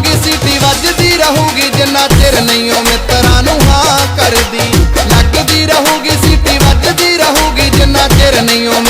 ਰਹੂਗੀ ਸੀਟੀ ਵੱਜਦੀ ਰਹੂਗੀ, ਜਿੰਨਾ ਚਿਰ ਨਹੀਂ ਉਹ ਮਿੱਤਰਾਂ ਨੂੰ ਹਾਂ ਕਰਦੀ। ਲੱਗਦੀ ਰਹੂਗੀ ਸੀਟੀ ਵੱਜਦੀ ਰਹੂਗੀ, ਜਿੰਨਾ ਚਿਰ ਨਹੀਂ ਉਹ